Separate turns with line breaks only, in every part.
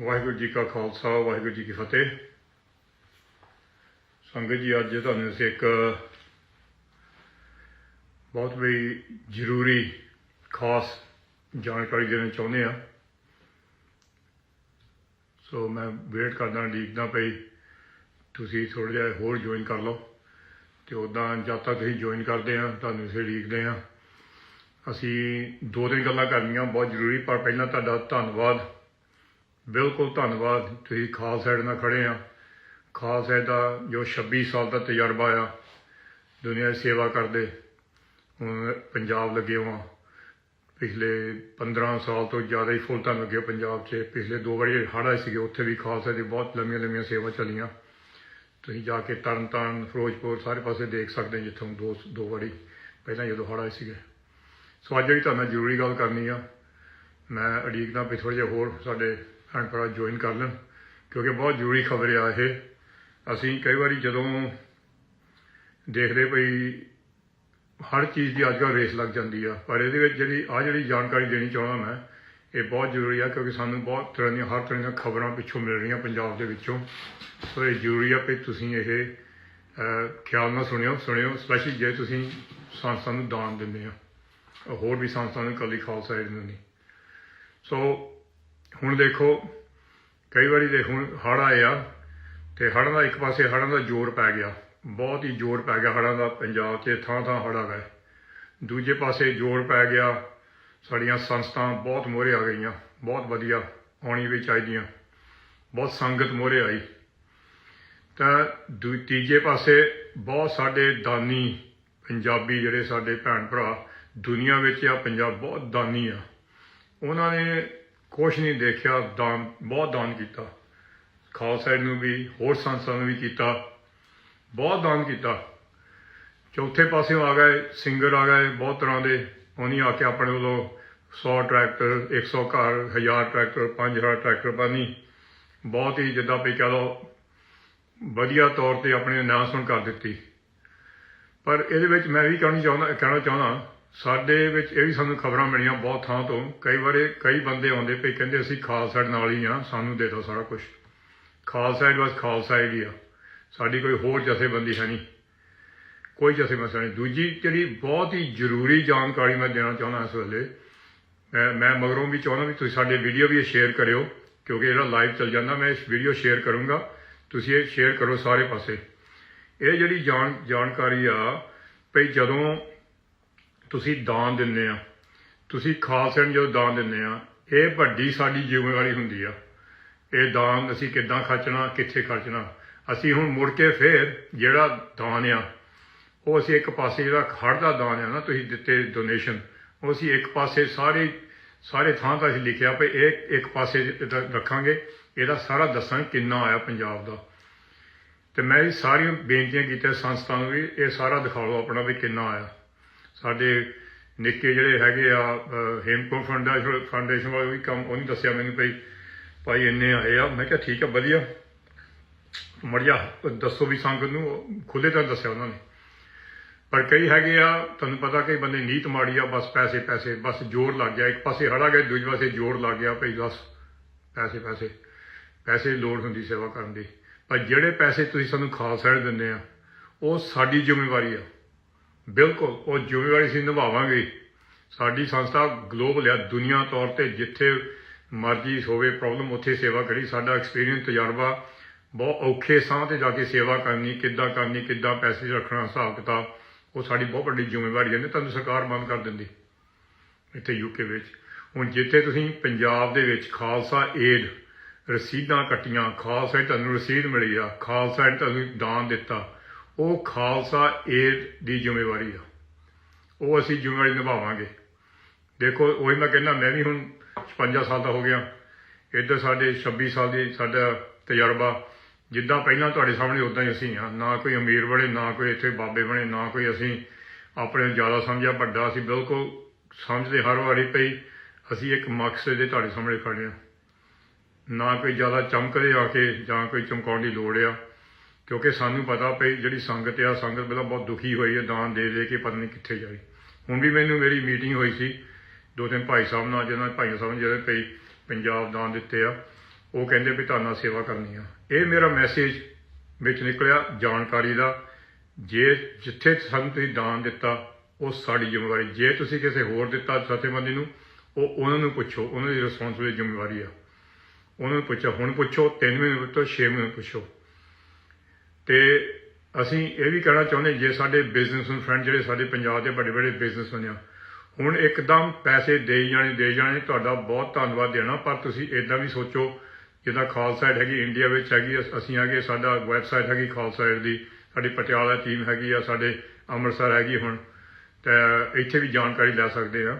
ਵਾਹਿਗੁਰੂ ਜੀ ਕਾ ਖਾਲਸਾ, ਵਾਹਿਗੁਰੂ ਜੀ ਕੀ ਫਤਿਹ। ਸੰਗਤ ਜੀ, ਅੱਜ ਤੁਹਾਨੂੰ ਅਸੀਂ ਇੱਕ ਬਹੁਤ ਵੀ ਜ਼ਰੂਰੀ, ਖਾਸ ਜਾਣਕਾਰੀ ਦੇਣਾ ਚਾਹੁੰਦੇ ਆ ਸੋ ਮੈਂ ਵੇਟ ਕਰਦਾ ਉਡੀਕਦਾ ਪਈ, ਤੁਸੀਂ ਥੋੜਾ ਜਿਹਾ ਹੋਰ ਜੁਆਇਨ ਕਰ ਲਓ। ਤੇ ਉਦਾਂ ਜਦ ਤੱਕ ਤੁਸੀਂ ਜੁਆਇਨ ਕਰਦੇ ਆ ਤੁਹਾਨੂੰ ਅਸੀਂ ਉਡੀਕਦੇ ਆ ਅਸੀਂ ਦੋ ਤਿੰਨ ਗੱਲਾਂ ਕਰਨੀਆਂ ਬਹੁਤ ਜ਼ਰੂਰੀ, ਪਰ ਪਹਿਲਾਂ ਤੁਹਾਡਾ ਧੰਨਵਾਦ। ਬਿਲਕੁਲ ਧੰਨਵਾਦ। ਤੁਸੀਂ ਖਾਲਸਾ ਸਾਈਡ ਨਾਲ ਖੜੇ ਆ। ਖਾਲਸਾ ਦਾ ਜੋ 26 ਸਾਲ ਦਾ ਤਜਰਬਾ ਆ, ਦੁਨੀਆ ਦੀ ਸੇਵਾ ਕਰਦੇ, ਹੁਣ ਪੰਜਾਬ ਲੱਗੇ ਹਾਂ ਪਿਛਲੇ 15 ਸਾਲ ਤੋਂ ਜ਼ਿਆਦਾ ਹੀ ਫੁੱਲ ਟਾਈਮ ਲੱਗੇ ਪੰਜਾਬ 'ਚ। ਪਿਛਲੇ ਦੋ ਵਾਰੀ ਹੜ੍ਹ ਆਏ ਸੀਗੇ, ਉੱਥੇ ਵੀ ਖਾਲਸਾ ਦੀ ਬਹੁਤ ਲੰਮੀਆਂ ਲੰਮੀਆਂ ਸੇਵਾ ਚੱਲੀਆਂ। ਤੁਸੀਂ ਜਾ ਕੇ ਤਰਨ ਤਾਰਨ ਫਿਰੋਜ਼ਪੁਰ ਸਾਰੇ ਪਾਸੇ ਦੇਖ ਸਕਦੇ ਜਿੱਥੋਂ ਦੋ ਦੋ ਵਾਰੀ ਪਹਿਲਾਂ ਜਦੋਂ ਹੜ੍ਹ ਆਏ ਸੀਗੇ। ਸੋ ਅੱਜ ਜਿਹੜੀ ਤੁਹਾਨੂੰ ਜ਼ਰੂਰੀ ਗੱਲ ਕਰਨੀ ਆ, ਮੈਂ ਉਡੀਕਦਾ ਵੀ ਥੋੜ੍ਹਾ ਜਿਹਾ ਹੋਰ ਸਾਡੇ ਭੈਣ ਭਰਾ ਜੁਆਇਨ ਕਰ ਲੈਣ, ਕਿਉਂਕਿ ਬਹੁਤ ਜ਼ਰੂਰੀ ਖਬਰ ਆ ਇਹ। ਅਸੀਂ ਕਈ ਵਾਰੀ ਜਦੋਂ ਦੇਖਦੇ ਪਈ ਹਰ ਚੀਜ਼ ਦੀ ਅੱਜਕੱਲ੍ਹ ਰੇਸ ਲੱਗ ਜਾਂਦੀ ਆ, ਪਰ ਇਹਦੇ ਵਿੱਚ ਜਿਹੜੀ ਆ ਜਿਹੜੀ ਜਾਣਕਾਰੀ ਦੇਣੀ ਚਾਹੁੰਦਾ ਮੈਂ, ਇਹ ਬਹੁਤ ਜ਼ਰੂਰੀ ਆ, ਕਿਉਂਕਿ ਸਾਨੂੰ ਬਹੁਤ ਤਰ੍ਹਾਂ ਦੀਆਂ, ਹਰ ਤਰ੍ਹਾਂ ਦੀਆਂ ਖਬਰਾਂ ਪਿੱਛੋਂ ਮਿਲ ਰਹੀਆਂ ਪੰਜਾਬ ਦੇ ਵਿੱਚੋਂ। ਸੋ ਇਹ ਜ਼ਰੂਰੀ ਆ ਕਿ ਤੁਸੀਂ ਇਹ ਖਿਆਲ ਨਾਲ ਸੁਣਿਓ ਸੁਣਿਓ ਸਪੈਸ਼ਲੀ ਜੇ ਤੁਸੀਂ ਸੰਸਥਾ ਨੂੰ ਦਾਨ ਦਿੰਦੇ ਆ। ਹੋਰ ਵੀ ਸੰਸਥਾ ਨੂੰ ਕੱਲੀ ਖਾਲਸਾ ਏਡ ਨੂੰ। ਨਹੀਂ ਸੋ ਹੁਣ ਦੇਖੋ, ਕਈ ਵਾਰੀ ਦੇ ਹੁਣ ਹੜ੍ਹ ਆਏ ਆ, ਤੇ ਹੜ੍ਹਾਂ ਦਾ ਇੱਕ ਪਾਸੇ ਹੜ੍ਹਾਂ ਦਾ ਜ਼ੋਰ ਪੈ ਗਿਆ, ਬਹੁਤ ਹੀ ਜ਼ੋਰ ਪੈ ਗਿਆ ਹੜ੍ਹਾਂ ਦਾ ਪੰਜਾਬ 'ਚ ਥਾਂ ਥਾਂ ਹੜ੍ਹ ਆ ਗਏ ਦੂਜੇ ਪਾਸੇ ਜ਼ੋਰ ਪੈ ਗਿਆ, ਸਾਡੀਆਂ ਸੰਸਥਾਵਾਂ ਬਹੁਤ ਮੋਹਰੇ ਆ ਗਈਆਂ, ਬਹੁਤ ਵਧੀਆ ਆਉਣੀ ਵੀ ਚਾਹੀਦੀਆਂ, ਬਹੁਤ ਸੰਗਤ ਮੋਹਰੇ ਆਈ। ਤਾਂ ਦੂ, ਤੀਜੇ ਪਾਸੇ ਬਹੁਤ ਸਾਡੇ ਦਾਨੀ ਪੰਜਾਬੀ ਜਿਹੜੇ ਸਾਡੇ ਭੈਣ ਭਰਾ ਦੁਨੀਆ ਵਿੱਚ ਆ, ਪੰਜਾਬ ਬਹੁਤ ਦਾਨੀ ਆ। ਉਹਨਾਂ ਨੇ ਕੁਛ ਨਹੀਂ ਦੇਖਿਆ, ਦਾਨ, ਬਹੁਤ ਦਾਨ ਕੀਤਾ। ਖਾਲਸਾ ਨੂੰ ਵੀ, ਹੋਰ ਸੰਸਥਾ ਨੂੰ ਵੀ ਕੀਤਾ। ਬਹੁਤ ਦਾਨ ਕੀਤਾ। ਚੌਥੇ ਪਾਸਿਓਂ ਆ ਗਏ ਸਿੰਗਰ ਆ ਗਏ ਬਹੁਤ ਤਰ੍ਹਾਂ ਦੇ। ਉਹਨੀ ਆ ਕੇ ਆਪਣੇ ਵੱਲੋਂ 100 ਟਰੈਕਟਰ 100 ਘਰ 1000 ਟਰੈਕਟਰ 5000 ਟਰੈਕਟਰ ਪਾਣੀ ਬਹੁਤ ਹੀ ਜਿੱਦਾਂ ਵੀ ਕਹ ਲਓ, ਵਧੀਆ ਤੌਰ ਤੇ ਆਪਣੀ ਅਨਾਉਂਸਮੈਂਟ ਕਰ ਦਿੱਤੀ। ਪਰ ਇਹਦੇ ਵਿੱਚ ਮੈਂ ਵੀ ਕਹਿਣੀ ਚਾਹੁੰਦਾ, ਕਹਿਣਾ ਚਾਹੁੰਦਾ ਸਾਡੇ ਵਿੱਚ ਇਹ ਵੀ ਸਾਨੂੰ ਖਬਰਾਂ ਮਿਲੀਆਂ ਬਹੁਤ ਥਾਂ ਤੋਂ। ਕਈ ਵਾਰੇ ਕਈ ਬੰਦੇ ਆਉਂਦੇ ਪਏ, ਕਹਿੰਦੇ ਅਸੀਂ ਖਾਲਸਾ ਨਾਲ ਹੀ ਆ, ਸਾਨੂੰ ਦੇ ਦਿਓ ਸਾਰਾ ਕੁਝ ਖਾਲਸਾ ਬਸ ਖਾਲਸਾ ਏਡ ਹੀ ਆ। ਸਾਡੀ ਕੋਈ ਹੋਰ ਜਥੇਬੰਦੀ ਹੈ ਨਹੀਂ। ਕੋਈ ਜਥੇਬੰਦੀ ਨਹੀਂ। ਦੂਜੀ ਜਿਹੜੀ ਬਹੁਤ ਹੀ ਜ਼ਰੂਰੀ ਜਾਣਕਾਰੀ ਮੈਂ ਦੇਣਾ ਚਾਹੁੰਦਾ ਇਸ ਵੇਲੇ, ਮੈਂ ਮੈਂ ਮਗਰੋਂ ਵੀ ਚਾਹੁੰਦਾ ਵੀ ਤੁਸੀਂ ਸਾਡੇ ਵੀਡੀਓ ਵੀ ਸ਼ੇਅਰ ਕਰਿਓ, ਕਿਉਂਕਿ ਇਹਦਾ ਲਾਈਵ ਚੱਲ ਜਾਂਦਾ, ਮੈਂ ਇਸ ਵੀਡੀਓ ਸ਼ੇਅਰ ਕਰੂੰਗਾ। ਤੁਸੀਂ ਇਹ ਸ਼ੇਅਰ ਕਰੋ ਸਾਰੇ ਪਾਸੇ। ਇਹ ਜਿਹੜੀ ਜਾਣ, ਜਾਣਕਾਰੀ ਆ, ਭਈ ਜਦੋਂ ਤੁਸੀਂ ਦਾਨ ਦਿੰਦੇ ਆ। ਤੁਸੀਂ ਖਾਲਸੇ ਨੂੰ ਜਦੋਂ ਦਾਨ ਦਿੰਦੇ ਆ, ਇਹ ਵੱਡੀ ਸਾਡੀ ਜ਼ਿੰਮੇਵਾਰੀ ਹੁੰਦੀ ਆ। ਇਹ ਦਾਨ ਅਸੀਂ ਕਿੱਦਾਂ ਖਰਚਣਾ, ਕਿੱਥੇ ਖਰਚਣਾ। ਅਸੀਂ ਹੁਣ ਮੁੜ ਕੇ ਫੇਰ ਜਿਹੜਾ ਦਾਨ ਆ, ਉਹ ਅਸੀਂ ਇੱਕ ਪਾਸੇ ਜਿਹੜਾ ਖੜ ਦਾ ਦਾਨ ਆ ਨਾ, ਤੁਸੀਂ ਦਿੱਤੇ ਡੋਨੇਸ਼ਨ ਉਹ ਅਸੀਂ ਇੱਕ ਪਾਸੇ ਸਾਰੇ ਸਾਰੇ ਥਾਂ ਤਾਂ ਅਸੀਂ ਲਿਖਿਆ ਪਈ ਇਹ ਇੱਕ ਪਾਸੇ ਰੱਖਾਂਗੇ। ਇਹਦਾ ਸਾਰਾ ਦੱਸਾਂ ਕਿੰਨਾ ਆਇਆ ਪੰਜਾਬ ਦਾ। ਤੇ ਮੈਂ ਇਹ ਸਾਰੀਆਂ ਬੇਨਤੀਆਂ ਕੀਤੀਆਂ ਸੰਸਥਾ ਨੂੰ ਵੀ, ਇਹ ਸਾਰਾ ਦਿਖਾ ਲਓ ਆਪਣਾ ਵੀ ਕਿੰਨਾ ਆਇਆ। ਸਾਡੇ ਨਿੱਕੇ ਜਿਹੜੇ ਹੈਗੇ ਆ ਅਹ, ਹੇਮਕੁੰਟ ਫਾਊਂਡੇਸ਼ਨ ਫਾਊਂਡੇਸ਼ਨ ਵਾਲੇ ਵੀ ਕੰਮ ਉਹਨੇ ਦੱਸਿਆ ਮੈਨੂੰ ਭਾਈ ਭਾਈ ਇੰਨੇ ਆਏ ਆ। ਮੈਂ ਕਿਹਾ ਠੀਕ ਆ ਵਧੀਆ। ਮੜਿਆ ਦੱਸੋ ਵੀ ਸੰਗਤ ਨੂੰ ਖੁੱਲੇ ਤਾਂ ਦੱਸਿਆ ਉਹਨਾਂ ਨੇ। ਪਰ ਕਈ ਹੈਗੇ ਆ ਤੁਹਾਨੂੰ ਪਤਾ ਕਈ ਬੰਦੇ ਨੀਤ ਮਾੜੀ ਆ ਬਸ ਪੈਸੇ ਪੈਸੇ ਬਸ ਜ਼ੋਰ ਲੱਗ ਗਿਆ। ਇੱਕ ਪਾਸੇ ਹੜਾ ਗਿਆ ਦੂਜੇ ਪਾਸੇ ਜ਼ੋਰ ਲੱਗ ਗਿਆ ਭਈ ਬਸ ਪੈਸੇ ਪੈਸੇ। ਪੈਸੇ ਲੋੜ ਹੁੰਦੀ ਸੇਵਾ ਕਰਨ ਦੀ। ਪਰ ਜਿਹੜੇ ਪੈਸੇ ਤੁਸੀਂ ਸਾਨੂੰ ਖਾਲਸਾ ਦਿੰਦੇ ਆ ਉਹ ਸਾਡੀ ਜ਼ਿੰਮੇਵਾਰੀ ਆ। ਬਿਲਕੁਲ, ਉਹ ਜ਼ਿੰਮੇਵਾਰੀ ਅਸੀਂ ਨਿਭਾਵਾਂਗੇ, ਸਾਡੀ ਸੰਸਥਾ ਗਲੋਬਲ ਆ ਦੁਨੀਆ ਤੌਰ ਤੇ ਜਿੱਥੇ ਮਰਜ਼ੀ ਹੋਵੇ ਪ੍ਰੋਬਲਮ ਉੱਥੇ ਸੇਵਾ ਕਰੀ, ਸਾਡਾ ਐਕਸਪੀਰੀਅੰਸ ਤਜਰਬਾ ਬਹੁਤ ਔਖੇ ਸਾਹ ਤੇ ਜਾ ਕੇ ਸੇਵਾ ਕਰਨੀ, ਕਿੱਦਾਂ ਕਰਨੀ, ਕਿੱਦਾਂ ਪੈਸੇ ਰੱਖਣਾ, ਹਿਸਾਬ ਕਿਤਾਬ, ਉਹ ਸਾਡੀ ਬਹੁਤ ਵੱਡੀ ਜ਼ਿੰਮੇਵਾਰੀ ਹੈ ਨਹੀਂ ਤੁਹਾਨੂੰ ਸਰਕਾਰ ਬੰਦ ਕਰ ਦਿੰਦੀ, ਇੱਥੇ ਯੂਕੇ ਵਿੱਚ। ਹੁਣ ਜਿੱਥੇ ਤੁਸੀਂ ਪੰਜਾਬ ਦੇ ਵਿੱਚ ਖਾਲਸਾ ਏਡ ਰਸੀਦਾਂ ਕੱਟੀਆਂ, ਖਾਲਸਾ ਤੁਹਾਨੂੰ ਰਸੀਦ ਮਿਲੀ ਆ, ਖਾਲਸਾ ਏਡ ਤੁਹਾਨੂੰ ਦਾਨ ਦਿੱਤਾ ਉਹ ਖਾਲਸਾ ਏਡ ਦੀ ਜ਼ਿੰਮੇਵਾਰੀ ਆ। ਉਹ ਅਸੀਂ ਜ਼ਿੰਮੇਵਾਰੀ ਨਿਭਾਵਾਂਗੇ। ਦੇਖੋ, ਉਹੀ ਮੈਂ ਕਹਿੰਦਾ, ਮੈਂ ਵੀ ਹੁਣ 56 ਸਾਲ ਦਾ ਹੋ ਗਿਆ। ਇੱਧਰ ਸਾਡੇ 26 ਸਾਲ ਦੀ ਸਾਡਾ ਤਜਰਬਾ, ਜਿੱਦਾਂ ਪਹਿਲਾਂ ਤੁਹਾਡੇ ਸਾਹਮਣੇ ਉਦਾਂ ਹੀ ਅਸੀਂ ਆ। ਨਾ ਕੋਈ ਅਮੀਰ ਬਣੇ, ਨਾ ਕੋਈ ਇੱਥੇ ਬਾਬੇ ਬਣੇ, ਨਾ ਕੋਈ ਅਸੀਂ ਆਪਣੇ ਨੂੰ ਜ਼ਿਆਦਾ ਸਮਝਿਆ, ਵੱਡਾ ਅਸੀਂ ਬਿਲਕੁਲ ਸਮਝਦੇ ਹਰ ਵਾਰੀ ਪਈ, ਅਸੀਂ ਇੱਕ ਮਕਸਦ ਦੇ ਤੁਹਾਡੇ ਸਾਹਮਣੇ ਖੜੇ ਆ। ਨਾ ਕੋਈ ਜ਼ਿਆਦਾ ਚਮਕਦੇ ਆ ਕੇ ਜਾਂ ਕੋਈ ਚਮਕਾਉਣ ਦੀ ਲੋੜ ਆ। ਕਿਉਂਕਿ ਸਾਨੂੰ ਪਤਾ ਪਈ ਜਿਹੜੀ ਸੰਗਤ ਆ, ਸੰਗਤ ਪਹਿਲਾਂ ਬਹੁਤ ਦੁਖੀ ਹੋਈ ਹੈ, ਦਾਨ ਦੇ ਦੇ ਕੇ ਪਤਾ ਨਹੀਂ ਕਿੱਥੇ ਜਾਈ ਹੁਣ ਵੀ ਮੈਨੂੰ ਮੇਰੀ ਮੀਟਿੰਗ ਹੋਈ ਸੀ, ਦੋ ਤਿੰਨ ਭਾਈ ਸਾਹਿਬ ਨਾਲ, ਜਿਹਨਾਂ ਭਾਈ ਸਾਹਿਬ ਨੇ ਜਿਹੜੇ ਪਈ ਪੰਜਾਬ ਦਾਨ ਦਿੱਤੇ ਆ, ਉਹ ਕਹਿੰਦੇ ਵੀ ਤੁਹਾਨੂੰ ਸੇਵਾ ਕਰਨੀ ਆ। ਇਹ ਮੇਰਾ ਮੈਸੇਜ ਵਿੱਚ ਨਿਕਲਿਆ ਜਾਣਕਾਰੀ ਦਾ, ਜੇ ਜਿੱਥੇ ਸਾਨੂੰ ਤੁਸੀਂ ਦਾਨ ਦਿੱਤਾ, ਉਹ ਸਾਡੀ ਜ਼ਿੰਮੇਵਾਰੀ। ਜੇ ਤੁਸੀਂ ਕਿਸੇ ਹੋਰ ਦਿੱਤਾ ਸਤਿਮੰਦੀ ਨੂੰ, ਉਹ ਉਹਨਾਂ ਨੂੰ ਪੁੱਛੋ, ਉਹਨਾਂ ਦੀ ਰਿਸਪੌਂਸਿਬਿਲਿਟੀ ਜ਼ਿੰਮੇਵਾਰੀ ਆ। ਉਹਨਾਂ ਨੂੰ ਪੁੱਛੋ, ਹੁਣ ਪੁੱਛੋ 3 ਮਹੀਨੇ ਪੁੱਛੋ 6 ਮਹੀਨੇ ਪੁੱਛੋ। ਤੇ ਅਸੀਂ ਇਹ ਵੀ ਕਹਿਣਾ ਚਾਹੁੰਦੇ, ਜੇ ਸਾਡੇ ਬਿਜ਼ਨਸਮੈਨ ਫਰੈਂਡ ਜਿਹੜੇ ਸਾਡੇ ਪੰਜਾਬ ਦੇ ਵੱਡੇ ਵੱਡੇ ਬਿਜ਼ਨਸਮੈਨ ਆ, ਹੁਣ ਇੱਕਦਮ ਪੈਸੇ ਦੇ ਜਾਣੇ ਦੇ ਜਾਣੇ, ਤੁਹਾਡਾ ਬਹੁਤ ਧੰਨਵਾਦ ਦੇਣਾ, ਪਰ ਤੁਸੀਂ ਇਦਾਂ ਵੀ ਸੋਚੋ, ਜਿੱਦਾਂ ਖਾਲਸਾ ਏਡ ਹੈਗੀ ਇੰਡੀਆ ਵਿੱਚ ਹੈਗੀ, ਅਸ- ਅਸੀਂ ਹੈਗੇ, ਸਾਡਾ ਵੈਬਸਾਈਟ ਹੈਗੀ ਖਾਲਸਾ ਏਡ ਦੀ, ਸਾਡੀ ਪਟਿਆਲਾ ਟੀਮ ਹੈਗੀ ਆ, ਸਾਡੇ ਅੰਮ੍ਰਿਤਸਰ ਹੈਗੀ ਹੁਣ, ਤੇ ਇੱਥੇ ਵੀ ਜਾਣਕਾਰੀ ਲੈ ਸਕਦੇ ਆ।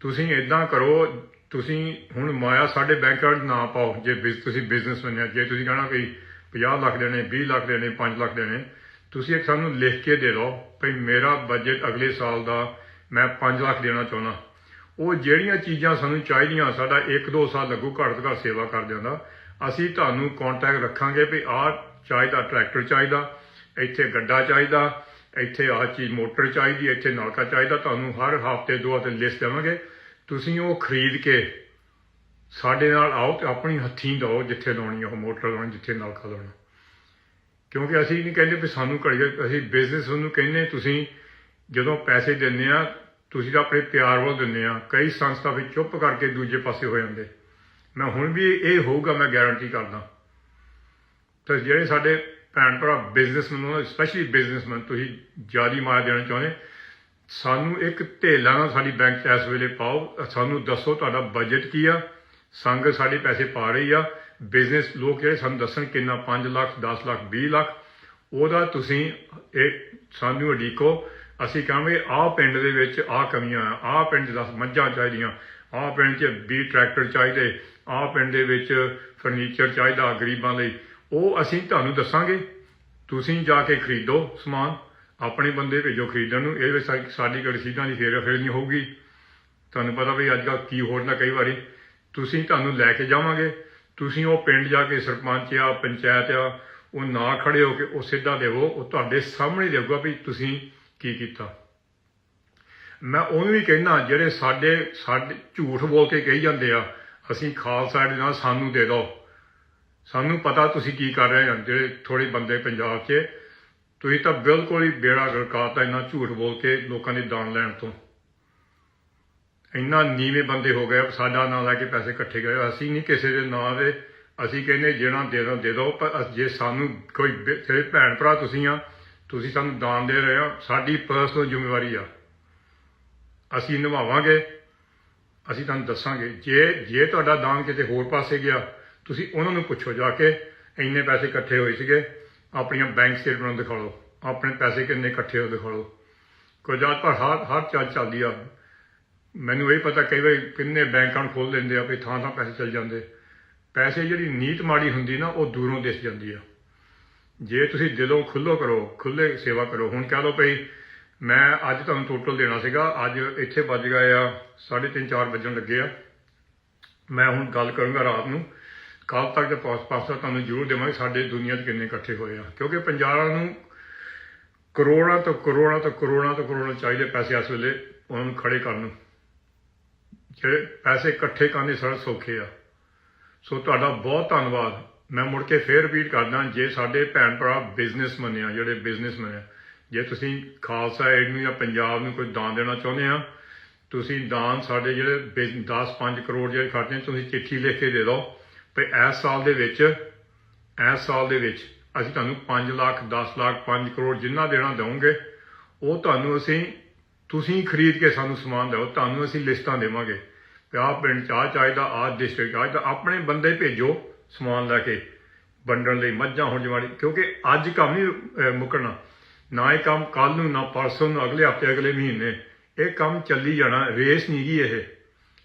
ਤੁਸੀਂ ਇਦਾਂ ਕਰੋ, ਤੁਸੀਂ ਹੁਣ ਮਾਇਆ ਸਾਡੇ ਬੈਂਕ ਨਾ ਪਾਓ, ਜੇ ਬਿਜ਼- ਤੁਸੀਂ ਬਿਜ਼ਨਸਮੈਨ ਆ, ਜੇ ਤੁਸੀਂ ਕਹਣਾ ਕੋਈ 50 ਲੱਖ ਦੇਣੇ 20 ਲੱਖ ਦੇਣੇ 5 ਲੱਖ ਦੇਣੇ। ਤੁਸੀਂ ਇੱਕ ਸਾਨੂੰ ਲਿਖ ਕੇ ਦੇ ਦਿਓ ਭਈ ਮੇਰਾ ਬਜਟ ਅਗਲੇ ਸਾਲ ਦਾ ਮੈਂ 5 ਲੱਖ ਦੇਣਾ ਚਾਹੁੰਦਾ। ਉਹ ਜਿਹੜੀਆਂ ਚੀਜ਼ਾਂ ਸਾਨੂੰ ਚਾਹੀਦੀਆਂ, ਸਾਡਾ 1-2 ਸਾਲ ਲੱਗੂ ਘੱਟ ਤੋਂ ਘੱਟ ਸੇਵਾ ਕਰਦਿਆਂ ਦਾ। ਅਸੀਂ ਤੁਹਾਨੂੰ ਕੰਟੈਕਟ ਰੱਖਾਂਗੇ ਵੀ ਆਹ ਚਾਹੀਦਾ ਟਰੈਕਟਰ ਚਾਹੀਦਾ, ਇੱਥੇ ਗੱਡਾ ਚਾਹੀਦਾ, ਇੱਥੇ ਆਹ ਚੀਜ਼ ਮੋਟਰ ਚਾਹੀਦੀ, ਇੱਥੇ ਨਲਕਾ ਚਾਹੀਦਾ। ਤੁਹਾਨੂੰ ਹਰ ਹਫ਼ਤੇ ਦੋ ਹਫ਼ਤੇ ਲਿਸਟ ਦੇਵਾਂਗੇ। ਤੁਸੀਂ ਉਹ ਖਰੀਦ ਕੇ ਸਾਡੇ ਨਾਲ ਆਓ ਤੇ ਆਪਣੀ ਹੱਥੀਂ ਦਿਓ ਜਿੱਥੇ ਲਾਉਣੀ ਆ, ਉਹ ਮੋਟਰ ਲਾਉਣੀ, ਜਿੱਥੇ ਨਲਕਾ ਲਾਉਣਾ। ਕਿਉਂਕਿ ਅਸੀਂ ਨਹੀਂ ਕਹਿੰਦੇ ਵੀ ਸਾਨੂੰ ਘੜੀ ਅਸੀਂ ਬਿਜ਼ਨਸ ਨੂੰ ਕਹਿੰਦੇ, ਤੁਸੀਂ ਜਦੋਂ ਪੈਸੇ ਦਿੰਦੇ ਆ, ਤੁਸੀਂ ਤਾਂ ਆਪਣੇ ਪਿਆਰ ਵੱਲ ਦਿੰਦੇ ਆ। ਕਈ ਸੰਸਥਾ ਵਿੱਚ ਚੁੱਪ ਕਰਕੇ ਦੂਜੇ ਪਾਸੇ ਹੋ ਜਾਂਦੇ। ਮੈਂ ਹੁਣ ਵੀ ਇਹ ਹੋਊਗਾ, ਮੈਂ ਗਾਰੰਟੀ ਕਰਦਾ। ਤਾਂ ਜਿਹੜੇ ਸਾਡੇ ਭੈਣ ਭਰਾ ਬਿਜ਼ਨਸਮੈਨ ਸਪੈਸ਼ਲੀ ਬਿਜ਼ਨਸਮੈਨ ਤੁਸੀਂ ਜਿਆਦੀ ਮਾਇਆ ਦੇਣਾ ਚਾਹੁੰਦੇ, ਸਾਨੂੰ ਇੱਕ ਢੇਲਾ ਨਾਲ ਸਾਡੀ ਬੈਂਕ 'ਚ ਇਸ ਵੇਲੇ ਪਾਓ, ਸਾਨੂੰ ਦੱਸੋ ਤੁਹਾਡਾ ਬਜਟ ਕੀ ਆ ਸੰਗਤ ਸਾਡੇ ਪੈਸੇ ਪਾ ਰਹੀ ਆ। ਬਿਜ਼ਨਸ ਲੋਕ ਜਿਹੜੇ ਸਾਨੂੰ ਦੱਸਣ ਕਿੰਨਾ 5 ਲੱਖ 10 ਲੱਖ 20 ਲੱਖ, ਉਹਦਾ ਤੁਸੀਂ ਇਹ ਸਾਨੂੰ ਅਡੀਕੋ ਅਸੀਂ ਕਹਾਂਗੇ, ਆਹ ਪਿੰਡ ਦੇ ਵਿੱਚ ਆਹ ਕਮੀਆਂ ਆ ਆਹ ਪਿੰਡ 'ਚ 10 ਮੱਝਾਂ ਚਾਹੀਦੀਆਂ, ਆਹ ਪਿੰਡ 'ਚ 20 ਟਰੈਕਟਰ ਚਾਹੀਦੇ, ਆਹ ਪਿੰਡ ਦੇ ਵਿੱਚ ਫਰਨੀਚਰ ਚਾਹੀਦਾ ਗਰੀਬਾਂ ਲਈ। ਉਹ ਅਸੀਂ ਤੁਹਾਨੂੰ ਦੱਸਾਂਗੇ। ਤੁਸੀਂ ਜਾ ਕੇ ਖਰੀਦੋ ਸਮਾਨ। ਆਪਣੇ ਬੰਦੇ ਭੇਜੋ ਖਰੀਦਣ ਨੂੰ। ਇਹ ਵਿੱਚ ਸਾਡੀ ਕੋਈ ਰਸੀਦਾਂ ਦੀ ਫੇਰ ਫੇਰ ਨਹੀਂ ਹੋਊਗੀ। ਤੁਹਾਨੂੰ ਪਤਾ ਵੀ ਅੱਜ ਕੱਲ੍ਹ ਕੀ ਹੋਰ ਨਾ ਕਈ ਵਾਰੀ ਤੁਸੀਂ ਤੁਹਾਨੂੰ ਲੈ ਕੇ ਜਾਵਾਂਗੇ। ਤੁਸੀਂ ਉਹ ਪਿੰਡ ਜਾ ਕੇ ਸਰਪੰਚ ਆ, ਪੰਚਾਇਤ ਆ, ਉਹ ਨਾ ਖੜੇ ਹੋ ਕੇ ਉਹ ਸਿੱਧਾ ਦੇਵੋ, ਉਹ ਤੁਹਾਡੇ ਸਾਹਮਣੇ ਦੇਊਗਾ ਵੀ ਤੁਸੀਂ ਕੀ ਕੀਤਾ। ਮੈਂ ਉਹਨੂੰ ਵੀ ਕਹਿਣਾ ਜਿਹੜੇ ਸਾਡੇ ਸਾਡੇ ਝੂਠ ਬੋਲ ਕੇ ਕਹੀ ਜਾਂਦੇ ਆ, ਅਸੀਂ ਖਾਲਸਾ ਦੇ ਨਾਲ ਸਾਨੂੰ ਦੇ ਦਿਓ। ਸਾਨੂੰ ਪਤਾ ਤੁਸੀਂ ਕੀ ਕਰ ਰਹੇ ਹੋ, ਜਿਹੜੇ ਥੋੜੇ ਬੰਦੇ ਪੰਜਾਬ 'ਚ। ਤੁਸੀਂ ਤਾਂ ਬਿਲਕੁਲ ਹੀ ਬੇੜਾ ਗਰਕਾਤਾ ਇਹਨਾਂ ਝੂਠ ਬੋਲ ਕੇ ਲੋਕਾਂ ਦੇ ਦਾਨ ਲੈਣ ਤੋਂ। ਇੰਨਾ ਨੀਵੇਂ ਬੰਦੇ ਹੋ ਗਏ, ਸਾਡਾ ਨਾਂ ਲੈ ਕੇ ਪੈਸੇ ਇਕੱਠੇ ਗਏ ਅਸੀਂ ਨਹੀਂ ਕਿਸੇ ਦੇ ਨਾਂ ਦੇ, ਅਸੀਂ ਕਹਿੰਦੇ ਜਿਹੜਾ ਦੇ ਦੋ ਦੇ ਦੋ, ਪਰ ਅਸ- ਜੇ ਸਾਨੂੰ ਕੋਈ ਬ- ਭੈਣ ਭਰਾ ਤੁਸੀਂ ਆ, ਤੁਸੀਂ ਸਾਨੂੰ ਦਾਨ ਦੇ ਰਹੇ ਹੋ, ਸਾਡੀ ਪਰਸਨਲ ਜ਼ਿੰਮੇਵਾਰੀ ਆ। ਅਸੀਂ ਨਿਭਾਵਾਂਗੇ, ਅਸੀਂ ਤੁਹਾਨੂੰ ਦੱਸਾਂਗੇ। ਜੇ ਜੇ ਤੁਹਾਡਾ ਦਾਨ ਕਿਤੇ ਹੋਰ ਪਾਸੇ ਗਿਆ, ਤੁਸੀਂ ਉਹਨਾਂ ਨੂੰ ਪੁੱਛੋ ਜਾ ਕੇ, ਇੰਨੇ ਪੈਸੇ ਇਕੱਠੇ ਹੋਏ ਸੀਗੇ, ਆਪਣੀਆਂ ਬੈਂਕ ਸਟੇਟਮੈਂਟ ਦਿਖਾ ਲਓ, ਆਪਣੇ ਪੈਸੇ ਕਿੰਨੇ ਇਕੱਠੇ ਹੋਏ ਦਿਖਾ ਲਓ। ਕੋਈ ਜਾਤ ਪਰ ਹਰ ਹਰ ਚੱਲ ਚੱਲਦੀ ਆ। ਮੈਨੂੰ ਇਹ ਪਤਾ ਕਈ ਵਾਰੀ ਕਿੰਨੇ ਬੈਂਕ ਅਕਾਊਂਟ ਖੋਲ ਲੈਂਦੇ ਆ, ਵੀ ਥਾਂ ਥਾਂ ਪੈਸੇ ਚੱਲ ਜਾਂਦੇ। ਪੈਸੇ ਜਿਹੜੀ ਨੀਤ ਮਾੜੀ ਹੁੰਦੀ ਨਾ, ਉਹ ਦੂਰੋਂ ਦਿਸ ਜਾਂਦੀ ਆ। ਜੇ ਤੁਸੀਂ ਦਿਲੋਂ ਖੁੱਲੋ ਕਰੋ ਖੁੱਲੇ ਸੇਵਾ ਕਰੋ। ਹੁਣ ਕਹਿ ਲਓ ਭਈ, ਮੈਂ ਅੱਜ ਤੁਹਾਨੂੰ ਟੋਟਲ ਦੇਣਾ ਸੀਗਾ, ਅੱਜ ਇੱਥੇ ਵੱਜ ਗਏ ਆ 3:30 4 ਵਜਣ ਲੱਗੇ ਆ। ਮੈਂ ਹੁਣ ਗੱਲ ਕਰੂੰਗਾ ਰਾਤ ਨੂੰ। ਕੱਲ ਤੱਕ ਦੇ ਪਾਸ ਪਾਸਾ ਤੁਹਾਨੂੰ ਜ਼ਰੂਰ ਦੇਵਾਂਗੇ, ਸਾਡੇ ਦੁਨੀਆ 'ਚ ਕਿੰਨੇ ਇਕੱਠੇ ਹੋਏ ਆ। ਕਿਉਂਕਿ ਪੰਜਾਬਾਂ ਨੂੰ ਕਰੋੜਾਂ ਤੋਂ ਕਰੋੜਾਂ ਤੋਂ ਕਰੋੜਾਂ ਤੋਂ ਕਰੋੜਾਂ ਚਾਹੀਦੇ ਪੈਸੇ ਇਸ ਵੇਲੇ, ਉਹਨਾਂ ਨੂੰ ਖੜੇ ਕਰਨ ਨੂੰ। ਜਿਹੜੇ ਪੈਸੇ ਇਕੱਠੇ ਕਰਨੇ ਸਰ ਸੌਖੇ ਆ। ਸੋ ਤੁਹਾਡਾ ਬਹੁਤ ਧੰਨਵਾਦ। ਮੈਂ ਮੁੜ ਕੇ ਫੇਰ ਰਿਪੀਟ ਕਰਦਾ ਜੇ ਸਾਡੇ ਭੈਣ ਭਰਾ ਬਿਜ਼ਨਸਮੈਨ ਆ ਜਿਹੜੇ ਬਿਜ਼ਨਸਮੈਨ ਆ ਜੇ ਤੁਸੀਂ ਖਾਲਸਾ ਏਡ ਨੂੰ ਜਾਂ ਪੰਜਾਬ ਨੂੰ ਕੋਈ ਦਾਨ ਦੇਣਾ ਚਾਹੁੰਦੇ ਆ ਤੁਸੀਂ ਦਾਨ ਸਾਡੇ ਜਿਹੜੇ 10 5 ਕਰੋੜ ਜਿਹੜੇ ਖਰਚੇ ਨੇ, ਤੁਸੀਂ ਚਿੱਠੀ ਲਿਖ ਕੇ ਦੇ ਦਿਓ ਵੀ ਇਸ ਸਾਲ ਦੇ ਵਿੱਚ ਇਸ ਸਾਲ ਦੇ ਵਿੱਚ ਅਸੀਂ ਤੁਹਾਨੂੰ 5 ਲੱਖ 10 ਲੱਖ 5 ਕਰੋੜ ਜਿੰਨਾ ਦੇਣਾ ਦਵਾਂਗੇ ਉਹ ਤੁਹਾਨੂੰ ਅਸੀਂ ਤੁਸੀਂ ਖਰੀਦ ਕੇ ਸਾਨੂੰ ਸਮਾਨ ਦਿਓ ਤੁਹਾਨੂੰ ਅਸੀਂ ਲਿਸਟਾਂ ਦੇਵਾਂਗੇ। ਕਿ ਆਹ ਪਿੰਡ ਚ ਆਹ ਚਾਹੀਦਾ ਆਹ ਡਿਸਟ੍ਰਿਕਟ ਚਾਹੀਦਾ ਆਪਣੇ ਬੰਦੇ ਭੇਜੋ ਸਮਾਨ ਲੈ ਕੇ ਵੰਡਣ ਲਈ ਮੱਝਾਂ ਹੁਣ ਜਵਾੜੀ ਕਿਉਂਕਿ ਅੱਜ ਕੰਮ ਹੀ ਅਹ, ਮੁੱਕਣਾ ਨਾ ਇਹ ਕੰਮ ਕੱਲ ਨੂੰ ਨਾ ਪਰਸੋਂ ਨੂੰ ਅਗਲੇ ਹਫ਼ਤੇ ਅਗਲੇ ਮਹੀਨੇ। ਇਹ ਕੰਮ ਚੱਲੀ ਜਾਣਾ ਰੇਸ ਨਹੀਂ ਗਈ ਇਹ।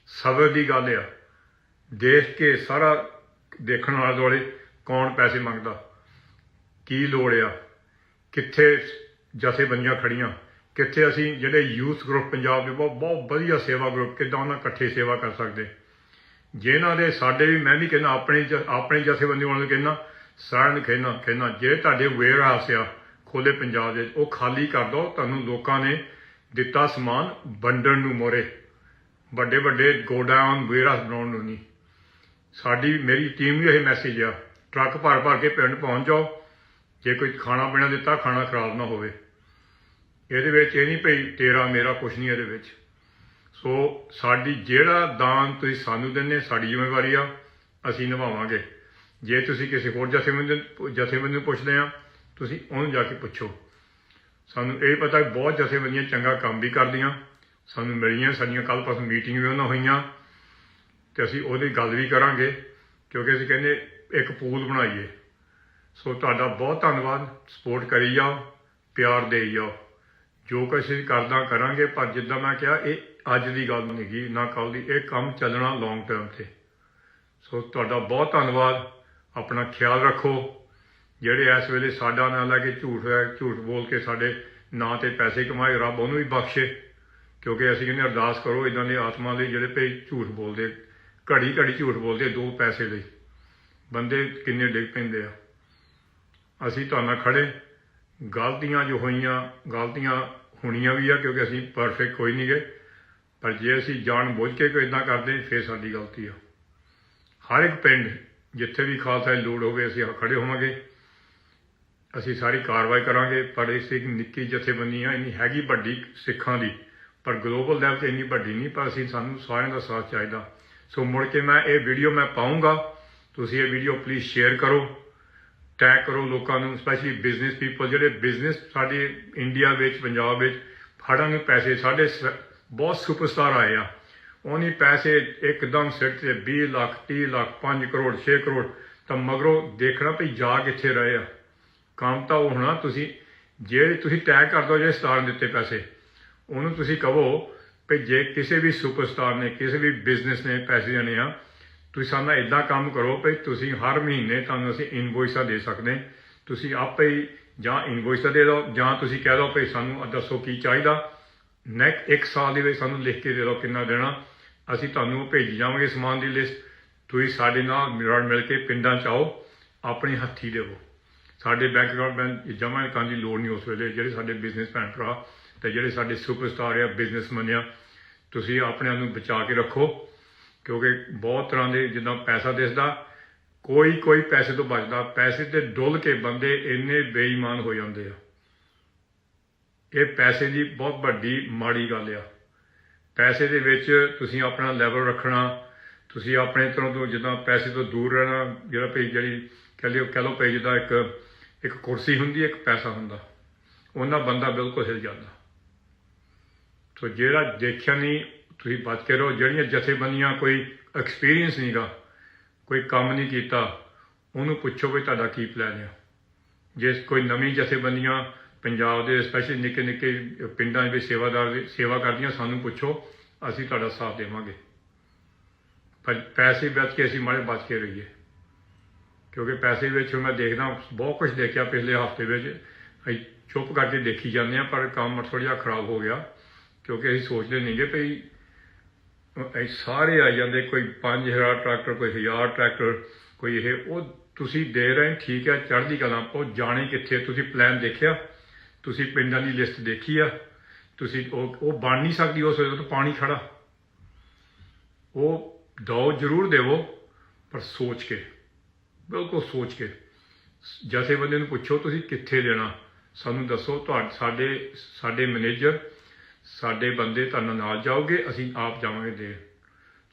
ਸਬਰ ਦੀ ਗੱਲ ਆ। ਦੇਖ ਕੇ ਸਾਰਾ ਦੇਖਣ ਵਾਲੇ ਦੁਆਲੇ ਕੌਣ ਪੈਸੇ ਮੰਗਦਾ ਕੀ ਲੋੜ ਆ? ਕਿੱਥੇ ਜਥੇਬੰਦੀਆਂ ਖੜੀਆਂ? ਕਿੱਥੇ ਅਸੀਂ ਜਿਹੜੇ ਯੂਥ ਗਰੁੱਪ ਪੰਜਾਬ ਦੇ ਬਹੁਤ ਬਹੁਤ ਵਧੀਆ ਸੇਵਾ ਗਰੁੱਪ, ਕਿੱਦਾਂ ਉਹਨਾਂ ਇਕੱਠੇ ਸੇਵਾ ਕਰ ਸਕਦੇ। ਜਿਨ੍ਹਾਂ ਦੇ ਸਾਡੇ ਵੀ, ਮੈਂ ਵੀ ਕਹਿੰਦਾ, ਆਪਣੇ ਜ- ਆਪਣੇ ਜਥੇਬੰਦੀ ਵਾਲਿਆਂ ਨੂੰ ਕਹਿੰਦਾ, ਸਾਰਿਆਂ ਨੂੰ ਕਹਿੰਦਾ ਕਹਿੰਦਾ, ਜੇ ਤੁਹਾਡੇ ਵੇਅਰ ਹਾਊਸ ਆ ਖੋਲੇ ਪੰਜਾਬ ਦੇ, ਉਹ ਖਾਲੀ ਕਰ ਦਿਓ, ਤੁਹਾਨੂੰ ਲੋਕਾਂ ਨੇ ਦਿੱਤਾ ਸਮਾਨ ਵੰਡਣ ਨੂੰ ਮੋਰੇ ਵੱਡੇ ਵੱਡੇ ਗੋਡਾਊਨ ਵੇਅਰ ਹਾਊਸ ਬਣਾਉਣ ਨੂੰ ਨਹੀਂ। ਸਾਡੀ, ਮੇਰੀ ਟੀਮ ਵੀ ਇਹ ਮੈਸੇਜ ਆ, ਟਰੱਕ ਭਰ ਭਰ ਕੇ ਪਿੰਡ ਪਹੁੰਚ ਜਾਓ। ਜੇ ਕੋਈ ਖਾਣਾ ਪੀਣਾ ਦਿੱਤਾ, ਖਾਣਾ ਖਰਾਬ ਨਾ ਹੋਵੇ। ਇਹਦੇ ਵਿੱਚ ਇਹ ਨਹੀਂ ਭਈ ਤੇਰਾ ਮੇਰਾ ਕੁਛ ਨਹੀਂ ਇਹਦੇ ਵਿੱਚ। ਸੋ ਸਾਡੀ ਜਿਹੜਾ ਦਾਨ ਤੁਸੀਂ ਸਾਨੂੰ ਦਿੰਦੇ, ਸਾਡੀ ਜ਼ਿੰਮੇਵਾਰੀ ਆ, ਅਸੀਂ ਨਿਭਾਵਾਂਗੇ। ਜੇ ਤੁਸੀਂ ਕਿਸੇ ਹੋਰ ਜਥੇਬੰਦੀ ਜਥੇਬੰਦੀ ਨੂੰ ਪੁੱਛਦੇ ਆ, ਤੁਸੀਂ ਉਹਨੂੰ ਜਾ ਕੇ ਪੁੱਛੋ। ਸਾਨੂੰ ਇਹ ਪਤਾ ਕਿ ਬਹੁਤ ਜਥੇਬੰਦੀਆਂ ਚੰਗਾ ਕੰਮ ਵੀ ਕਰਦੀਆਂ। ਸਾਨੂੰ ਮਿਲੀਆਂ ਸਾਡੀਆਂ ਕੱਲ ਪਾਸ ਮੀਟਿੰਗ ਵੀ ਉਹਨਾਂ ਹੋਈਆਂ। ਤੇ ਅਸੀਂ ਉਹਦੀ ਗੱਲ ਵੀ ਕਰਾਂਗੇ, ਕਿਉਂਕਿ ਅਸੀਂ ਕਹਿੰਦੇ ਇੱਕ ਪੂਲ ਬਣਾਈਏ। ਸੋ ਤੁਹਾਡਾ ਬਹੁਤ ਧੰਨਵਾਦ, ਸਪੋਰਟ ਕਰੀ ਜਾਓ, ਪਿਆਰ ਦੇਈ ਜਾਓ। ਜੋ ਕੁਛ ਅਸੀਂ ਕਰਦਾ ਕਰਾਂਗੇ, ਪਰ ਜਿੱਦਾਂ ਮੈਂ ਕਿਹਾ, ਇਹ ਅੱਜ ਦੀ ਗੱਲ ਨਹੀਂ ਗੀ ਨਾ ਕੱਲ ਦੀ, ਇਹ ਕੰਮ ਚੱਲਣਾ ਲੌਂਗ ਟਰਮ ਤੇ। ਸੋ ਤੁਹਾਡਾ ਬਹੁਤ ਧੰਨਵਾਦ। ਆਪਣਾ ਖਿਆਲ ਰੱਖੋ। ਜਿਹੜੇ ਇਸ ਵੇਲੇ ਸਾਡਾ ਨਾਂ ਲੈ ਕੇ ਝੂਠ ਹੈ, ਝੂਠ ਬੋਲ ਕੇ ਸਾਡੇ ਨਾਂ ਤੇ ਪੈਸੇ ਕਮਾਏ, ਰੱਬ ਉਹਨੂੰ ਵੀ ਬਖਸ਼ੇ। ਕਿਉਂਕਿ ਅਸੀਂ ਕਹਿੰਦੇ ਅਰਦਾਸ ਕਰੋ ਇਦਾਂ ਦੇ ਆਤਮਾ ਲਈ ਜਿਹੜੇ ਭਈ ਝੂਠ ਬੋਲਦੇ ਘੜੀ ਘੜੀ ਝੂਠ ਬੋਲਦੇ ਦੋ ਪੈਸੇ ਲਈ। ਬੰਦੇ ਕਿੰਨੇ ਡਿੱਗ ਪੈਂਦੇ ਆ। ਅਸੀਂ ਤੁਹਾਨੂੰ ਖੜੇ ਗਲਤੀਆਂ ਜੋ ਹੋਈਆਂ, ਗਲਤੀਆਂ ਹੋਣੀਆਂ ਵੀ ਆ ਕਿਉਂਕਿ ਅਸੀਂ ਪਰਫੈਕਟ ਕੋਈ ਨਹੀਂ ਗਏ ਪਰ ਜੇ ਅਸੀਂ ਜਾਣ ਬੁੱਝ ਕੇ ਕੋਈ ਇਦਾਂ ਕਰਦੇ, ਫਿਰ ਸਾਡੀ ਗਲਤੀ ਆ। ਹਰ ਇੱਕ ਪਿੰਡ ਜਿੱਥੇ ਵੀ ਖਾਲਸਾ ਦੀ ਲੋੜ ਹੋਵੇ, ਅਸੀਂ ਖੜੇ ਹੋਵਾਂਗੇ। ਅਸੀਂ ਸਾਰੀ ਕਾਰਵਾਈ ਕਰਾਂਗੇ, ਪਰ ਇਸ ਇੱਕ ਨਿੱਕੀ ਜਥੇਬੰਦੀ ਆ, ਇੰਨੀ ਹੈਗੀ ਵੱਡੀ ਸਿੱਖਾਂ ਦੀ, ਪਰ ਗਲੋਬਲ ਲੈਵਲ ਤੇ ਇੰਨੀ ਵੱਡੀ ਨਹੀਂ, ਪਰ ਅਸੀਂ ਸਾਨੂੰ ਸਾਰਿਆਂ ਦਾ ਸਾਥ ਚਾਹੀਦਾ। ਸੋ ਮੁੜ ਕੇ ਮੈਂ ਇਹ ਵੀਡੀਓ ਮੈਂ ਪਾਉਂਗਾ ਤੁਸੀਂ ਇਹ ਵੀਡੀਓ ਪਲੀਜ਼ ਸ਼ੇਅਰ ਕਰੋ। ਟੈਗ ਕਰੋ ਲੋਕਾਂ ਨੂੰ ਸਪੈਸ਼ਲੀ ਬਿਜ਼ਨਸ ਪੀਪਲ ਜਿਹੜੇ ਬਿਜ਼ਨਸ ਸਾਡੇ ਇੰਡੀਆ ਵਿੱਚ, ਪੰਜਾਬ ਵਿੱਚ ਫੜਨ ਨੂੰ ਪੈਸੇ, ਸਾਡੇ ਸ- ਬਹੁਤ ਸੁਪਰਸਟਾਰ ਆਏ ਆ। ਉਹਨੀ ਪੈਸੇ ਇੱਕਦਮ ਸਿਰ ਤੇ 20 ਲੱਖ 30 ਲੱਖ 5 ਕਰੋੜ 6 ਕਰੋੜ, ਤਾਂ ਮਗਰੋਂ ਦੇਖਣਾ ਭਈ ਜਾ ਕਿੱਥੇ ਰਹੇ ਆ। ਕੰਮ ਤਾਂ ਉਹ ਹੋਣਾ, ਤੁਸੀਂ ਜਿਹੜੇ ਤੁਸੀਂ ਟੈਗ ਕਰ ਦਿਓ ਜਿਹੜੇ ਸਟਾਰ ਨੇ ਦਿੱਤੇ ਪੈਸੇ, ਉਹਨੂੰ ਤੁਸੀਂ ਕਹੋ ਕਿ ਜੇ ਕਿਸੇ ਵੀ ਸੁਪਰਸਟਾਰ ਨੇ, ਕਿਸੇ ਵੀ ਬਿਜ਼ਨਸ ਨੇ ਪੈਸੇ ਦੇਣੇ ਆ ਤੁਸੀਂ ਸਾਨੂੰ ਇਦਾਂ ਕੰਮ ਕਰੋ ਕਿ ਤੁਸੀਂ ਹਰ ਮਹੀਨੇ ਤੁਹਾਨੂੰ ਅਸੀਂ ਇਨਵੋਇਸਾਂ ਦੇ ਸਕਦੇ ਤੁਸੀਂ ਆਪੇ ਹੀ ਜਾਂ ਇਨਵੋਇਸਾਂ ਦੇ ਦਿਓ ਜਾਂ ਤੁਸੀਂ ਕਹਿ ਦਿਓ ਕਿ ਸਾਨੂੰ ਦੱਸੋ ਕੀ ਚਾਹੀਦਾ। ਨੈਕਸਟ ਇੱਕ ਸਾਲ ਦੇ ਵਿੱਚ ਸਾਨੂੰ ਲਿਖ ਕੇ ਦੇ ਦਿਓ ਕਿੰਨਾ ਦੇਣਾ। ਅਸੀਂ ਤੁਹਾਨੂੰ ਉਹ ਭੇਜੀ ਜਾਵਾਂਗੇ ਸਮਾਨ ਦੀ ਲਿਸਟ ਤੁਸੀਂ ਸਾਡੇ ਨਾਲ ਮਿਲ ਮਿਲ ਕੇ ਪਿੰਡਾਂ ਚ ਆਓ, ਆਪਣੇ ਹੱਥੀ ਦੇਵੋ। ਸਾਡੇ ਬੈਂਕ ਅਕਾਊਂਟ ਜਮ੍ਹਾਂ ਕਰਨ ਦੀ ਲੋੜ ਨਹੀਂ ਉਸ ਵੇਲੇ। ਜਿਹੜੇ ਸਾਡੇ ਬਿਜ਼ਨਸ ਭੈਣ ਭਰਾ ਤੇ ਜਿਹੜੇ ਸਾਡੇ ਸੁਪਰਸਟਾਰ ਆ ਬਿਜ਼ਨਸਮੈਨ ਆ, ਤੁਸੀਂ ਆਪਣੇ ਆਪ ਨੂੰ ਬਚਾ ਕੇ ਰੱਖੋ। ਕਿਉਂਕਿ ਬਹੁਤ ਤਰ੍ਹਾਂ ਦੇ ਜਿੱਦਾਂ ਪੈਸਾ ਦਿਸਦਾ ਕੋਈ ਕੋਈ ਪੈਸੇ ਤੋਂ ਬਚਦਾ, ਪੈਸੇ ਤੇ ਡੁੱਲ ਕੇ ਬੰਦੇ ਇੰਨੇ ਬੇਈਮਾਨ ਹੋ ਜਾਂਦੇ ਆ। ਇਹ ਪੈਸੇ ਦੀ ਬਹੁਤ ਵੱਡੀ, ਮਾੜੀ ਗੱਲ ਆ। ਪੈਸੇ ਦੇ ਵਿੱਚ ਤੁਸੀਂ ਆਪਣਾ ਲੈਵਲ ਰੱਖਣਾ, ਤੁਸੀਂ ਆਪਣੇ ਤਰ੍ਹਾਂ ਤੋਂ ਜਿੱਦਾਂ ਪੈਸੇ ਤੋਂ ਦੂਰ ਰਹਿਣਾ, ਜਿਹੜਾ ਭਈ ਜਿਹੜੀ ਕਹਿ ਲਿਓ, ਕਹਿ ਲਓ ਭਈ ਜਿੱਦਾਂ ਇੱਕ ਇੱਕ ਕੁਰਸੀ ਹੁੰਦੀ, ਇੱਕ ਪੈਸਾ ਹੁੰਦਾ, ਉਹਨਾਂ ਬੰਦਾ ਬਿਲਕੁਲ ਹਿਲ ਜਾਂਦਾ। ਸੋ ਜਿਹੜਾ ਦੇਖਿਆ ਨਹੀਂ ਤੁਸੀਂ ਬਚ ਕੇ ਰਹੋ। ਜਿਹੜੀਆਂ ਜਥੇਬੰਦੀਆਂ ਕੋਈ ਐਕਸਪੀਰੀਅੰਸ ਨਹੀਂਗਾ ਕੋਈ ਕੰਮ ਨਹੀਂ ਕੀਤਾ, ਉਹਨੂੰ ਪੁੱਛੋ ਵੀ ਤੁਹਾਡਾ ਕੀ ਪਲਾਨ ਹੈ ਜੇ ਕੋਈ ਨਵੀਂ ਜਥੇਬੰਦੀਆਂ ਪੰਜਾਬ ਦੇ ਸਪੈਸ਼ਲੀ ਨਿੱਕੇ ਨਿੱਕੇ ਪਿੰਡਾਂ ਵਿੱਚ ਸੇਵਾਦਾਰ ਦੀ ਸੇਵਾ ਕਰਦੀਆਂ, ਸਾਨੂੰ ਪੁੱਛੋ, ਅਸੀਂ ਤੁਹਾਡਾ ਸਾਥ ਦੇਵਾਂਗੇ। ਪਰ ਪੈਸੇ ਬਚ ਕੇ ਅਸੀਂ ਮਾੜੇ ਬਚ ਕੇ ਰਹੀਏ। ਕਿਉਂਕਿ ਪੈਸੇ ਵਿੱਚ ਮੈਂ ਦੇਖਦਾ, ਬਹੁਤ ਕੁਝ ਦੇਖਿਆ ਪਿਛਲੇ ਹਫ਼ਤੇ ਵਿੱਚ। ਅਸੀਂ ਚੁੱਪ ਕਰਕੇ ਦੇਖੀ ਜਾਂਦੇ ਆ ਪਰ ਕੰਮ ਥੋੜ੍ਹਾ ਜਿਹਾ ਖਰਾਬ ਹੋ ਗਿਆ। ਕਿਉਂਕਿ ਅਸੀਂ ਸੋਚਦੇ ਨਹੀਂਗੇ ਭਈ ਇਹ ਸਾਰੇ ਆ ਜਾਂਦੇ, ਕੋਈ 5000 ਟਰੈਕਟਰ, ਕੋਈ 1000 ਟਰੈਕਟਰ, ਕੋਈ ਇਹ, ਉਹ ਤੁਸੀਂ ਦੇ ਰਹੇ, ਠੀਕ ਹੈ, ਚੜ੍ਹਦੀ ਕਲਾ, ਉਹ ਜਾਣੇ ਕਿੱਥੇ ਤੁਸੀਂ ਪਲਾਨ ਦੇਖਿਆ? ਤੁਸੀਂ ਪਿੰਡਾਂ ਦੀ ਲਿਸਟ ਦੇਖੀ ਆ? ਤੁਸੀਂ ਉਹ ਉਹ ਬਣ ਨਹੀਂ ਸਕਦੀ ਉਸ ਵੇਲੇ ਤਾਂ ਪਾਣੀ ਖੜਾ। ਉਹ ਦੋ ਜ਼ਰੂਰ ਦੇਵੋ, ਪਰ ਸੋਚ ਕੇ, ਬਿਲਕੁਲ ਸੋਚ ਕੇ। ਜਥੇ ਬੰਦੇ ਨੂੰ ਪੁੱਛੋ, ਤੁਸੀਂ ਕਿੱਥੇ ਦੇਣਾ? ਸਾਨੂੰ ਦੱਸੋ, ਤੁਹਾਡੇ, ਸਾਡੇ ਸਾਡੇ ਮੈਨੇਜਰ ਸਾਡੇ ਬੰਦੇ ਤੁਹਾਨੂੰ ਨਾਲ ਜਾਓਗੇ, ਅਸੀਂ ਆਪ ਜਾਵਾਂਗੇ ਦੇ।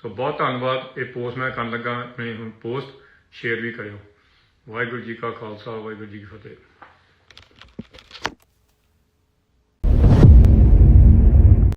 ਸੋ ਬਹੁਤ ਧੰਨਵਾਦ, ਇਹ ਪੋਸਟ ਮੈਂ ਕਰਨ ਲੱਗਾ ਆਪਣੇ ਹੁਣ ਪੋਸਟ ਸ਼ੇਅਰ ਵੀ ਕਰਿਓ। ਵਾਹਿਗੁਰੂ ਜੀ ਕਾ ਖਾਲਸਾ, ਵਾਹਿਗੁਰੂ ਜੀ ਕੀ ਫਤਿਹ।